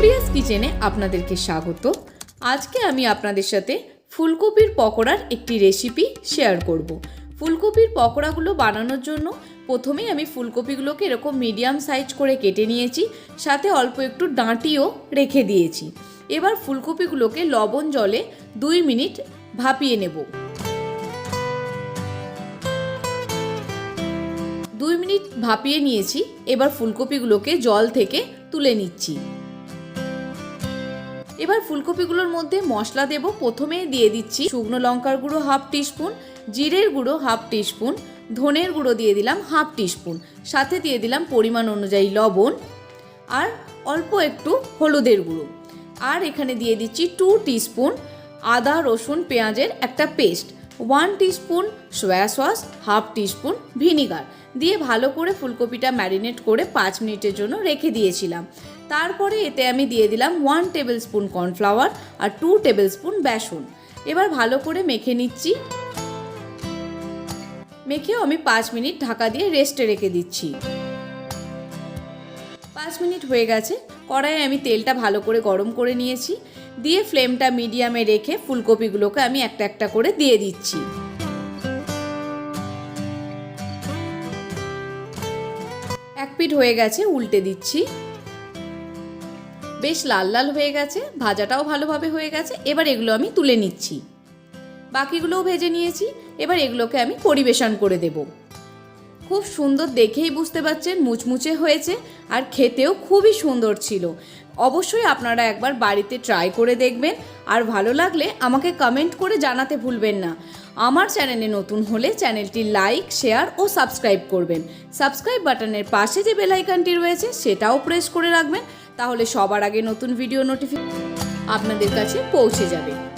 সুপ্রিয়াস কিচেনে আপনাদেরকে স্বাগত। আজকে আমি আপনাদের সাথে ফুলকপির পকোড়ার একটি রেসিপি শেয়ার করব। ফুলকপির পকোড়াগুলো বানানোর জন্য প্রথমেই আমি ফুলকপিগুলোকে এরকম মিডিয়াম সাইজ করে কেটে নিয়েছি, সাথে অল্প একটু ডাঁটিও রেখে দিয়েছি। এবার ফুলকপিগুলোকে লবণ জলে দুই মিনিট ভাপিয়ে নেব। দুই মিনিট ভাপিয়ে নিয়েছি, এবার ফুলকপিগুলোকে জল থেকে তুলে নিচ্ছি। এবার ফুলকপিগুলোর মধ্যে মশলা দেব। প্রথমে দিয়ে দিচ্ছি শুকনো লঙ্কার গুঁড়ো হাফ টিস্পুন, জিরের গুঁড়ো হাফ টিস্পুন, ধনের গুঁড়ো দিয়ে দিলাম হাফ টিস্পুন, সাথে দিয়ে দিলাম পরিমাণ অনুযায়ী লবণ আর অল্প একটু হলুদের গুঁড়ো। আর এখানে দিয়ে দিচ্ছি টু টিস্পুন আদা, রসুন, পেঁয়াজের একটা paste. One teaspoon soya sauce, half teaspoon vinegar দিয়ে ভালো করে ফুলকপিটা ম্যারিনেট করে পাঁচ মিনিটের জন্য রেখে দিয়েছিলাম। তারপরে এতে আমি দিয়ে দিলাম ওয়ান টেবিল স্পুন কর্নফ্লাওয়ার আর টু টেবিল স্পুন বেসন। এবার ভালো করে মেখে নিচ্ছি। মেখেও আমি পাঁচ মিনিট ঢাকা দিয়ে রেস্টে রেখে দিচ্ছি। পাঁচ মিনিট হয়ে গেছে। কড়াইয়ে আমি তেলটা ভালো করে গরম করে নিয়েছি। দিয়ে ফ্লেমটা মিডিয়ামে রেখে ফুলকপিগুলোকে আমি একটা একটা করে দিয়ে দিচ্ছি। এক পিঠ হয়ে গেছে, উল্টে দিচ্ছি। বেশ লাল লাল হয়ে গেছে, ভাজাটাও ভালোভাবে হয়ে গেছে, এবার এগুলো আমি তুলে নিচ্ছি। বাকিগুলোও ভেজে নিয়েছি, এবার এগুলোকে আমি পরিবেশন করে দেব। খুব সুন্দর দেখেই বুঝতে পারছেন মুচমুচে হয়েছে আর খেতেও খুবই সুন্দর ছিল। অবশ্যই আপনারা একবার বাড়িতে ট্রাই করে দেখবেন। আর ভালো লাগলে আমাকে কমেন্ট করে জানাতে ভুলবেন না। আমার চ্যানেলে নতুন হলে চ্যানেলটি লাইক শেয়ার ও সাবস্ক্রাইব করবেন। সাবস্ক্রাইব বাটনের পাশে যে বেল আইকনটি রয়েছে সেটাও প্রেস করে রাখবেন। তাহলে সবার আগে নতুন ভিডিও নোটিফিকেশন আপনাদের কাছে পৌঁছে যাবে।